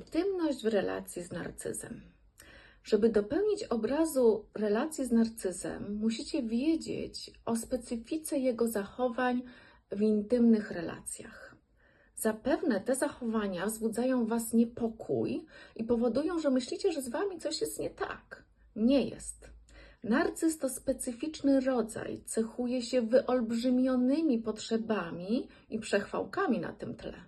Intymność w relacji z narcyzem. Żeby dopełnić obrazu relacji z narcyzem, musicie wiedzieć o specyfice jego zachowań w intymnych relacjach. Zapewne te zachowania wzbudzają Was niepokój i powodują, że myślicie, że z Wami coś jest nie tak. Nie jest. Narcyz to specyficzny rodzaj, cechuje się wyolbrzymionymi potrzebami i przechwałkami na tym tle.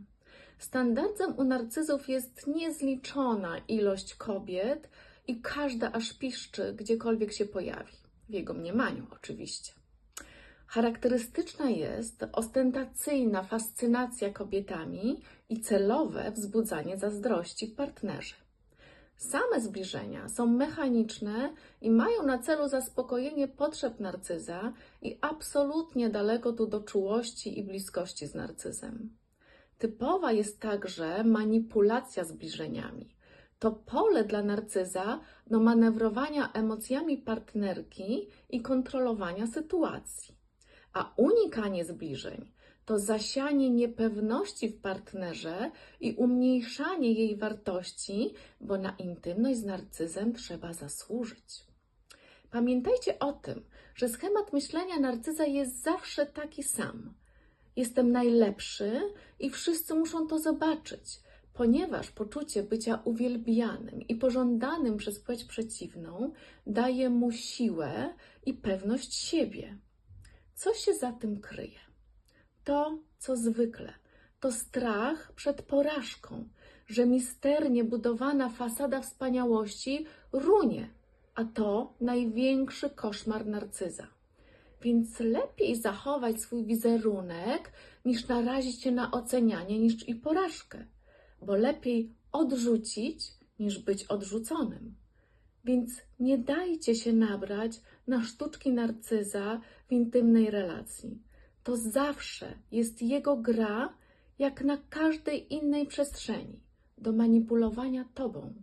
Standardem u narcyzów jest niezliczona ilość kobiet i każda aż piszczy, gdziekolwiek się pojawi. W jego mniemaniu, oczywiście. Charakterystyczna jest ostentacyjna fascynacja kobietami i celowe wzbudzanie zazdrości w partnerze. Same zbliżenia są mechaniczne i mają na celu zaspokojenie potrzeb narcyza i absolutnie daleko tu do czułości i bliskości z narcyzem. Typowa jest także manipulacja zbliżeniami. To pole dla narcyza do manewrowania emocjami partnerki i kontrolowania sytuacji. A unikanie zbliżeń to zasianie niepewności w partnerze i umniejszanie jej wartości, bo na intymność z narcyzem trzeba zasłużyć. Pamiętajcie o tym, że schemat myślenia narcyza jest zawsze taki sam. Jestem najlepszy i wszyscy muszą to zobaczyć, ponieważ poczucie bycia uwielbianym i pożądanym przez płeć przeciwną daje mu siłę i pewność siebie. Co się za tym kryje? To, co zwykle, to strach przed porażką, że misternie budowana fasada wspaniałości runie, a to największy koszmar narcyza. Więc lepiej zachować swój wizerunek, niż narazić się na ocenianie niż i porażkę, bo lepiej odrzucić, niż być odrzuconym. Więc nie dajcie się nabrać na sztuczki narcyza w intymnej relacji. To zawsze jest jego gra, jak na każdej innej przestrzeni, do manipulowania tobą.